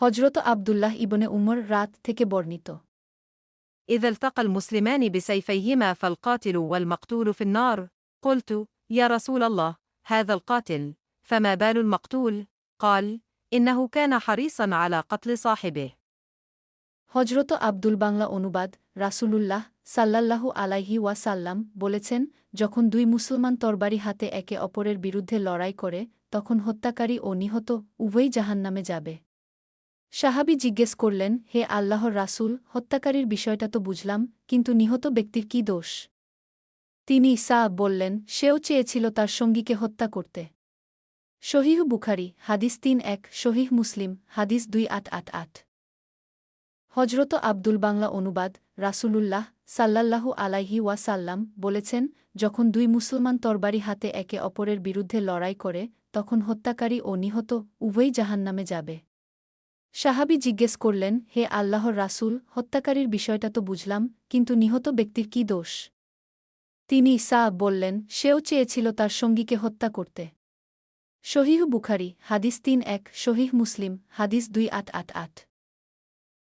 হজরত আবদুল্লাহ ইবনে উমর রাত থেকে বর্ণিত إذا التقى المسلمان بسيفيهما فالقاتل والمقتول في النار قلت يا رسول الله هذا القاتل فما بال المقتول قال إنه كان حريصا على قتل صاحبه হজরত আব্দুল বাংলা অনুবাদ রাসূলুল্লাহ সাল্লাল্লাহু আলাইহি ওয়াসাল্লাম বলেছেন যখন দুই মুসলমান তরবারি হাতে একে অপরের বিরুদ্ধে লড়াই করে তখন হত্যাকারী ও নিহত উভয়ই জাহান্নামে যাবে সাহাবি জিজ্ঞেস করলেন, হে আল্লাহর রাসূল, হত্যাকারীর বিষয়টা তো বুঝলাম, কিন্তু নিহত ব্যক্তির কি দোষ? তিনি সা বললেন, সেও চেয়েছিল তার সঙ্গীকে হত্যা করতে। শহীহ বুখারি, হাদিস তিন এক শহীহ মুসলিম, হাদিস দুই আট আট আট। হজরত আব্দুল বাংলা অনুবাদ, রাসূলুল্লাহ সাল্লাল্লাহু আলাইহি ওয়াসাল্লাম বলেছেন, যখন দুই মুসলমান তরবারি হাতে একে অপরের বিরুদ্ধে লড়াই করে, তখন হত্যাকারী ও নিহত উভয়ই জাহান্নামে যাবে। সাহাবি জিজ্ঞেস করলেন, হে আল্লাহর রাসুল, হত্যাকারীর বিষয়টা তো বুঝলাম, কিন্তু নিহত ব্যক্তির কি দোষ? তিনি সা বললেন, সেও চেয়েছিল তার সঙ্গীকে হত্যা করতে। শহীহ বুখারি, হাদিস তিন এক শহীহ মুসলিম, হাদিস দুই আট আট আট।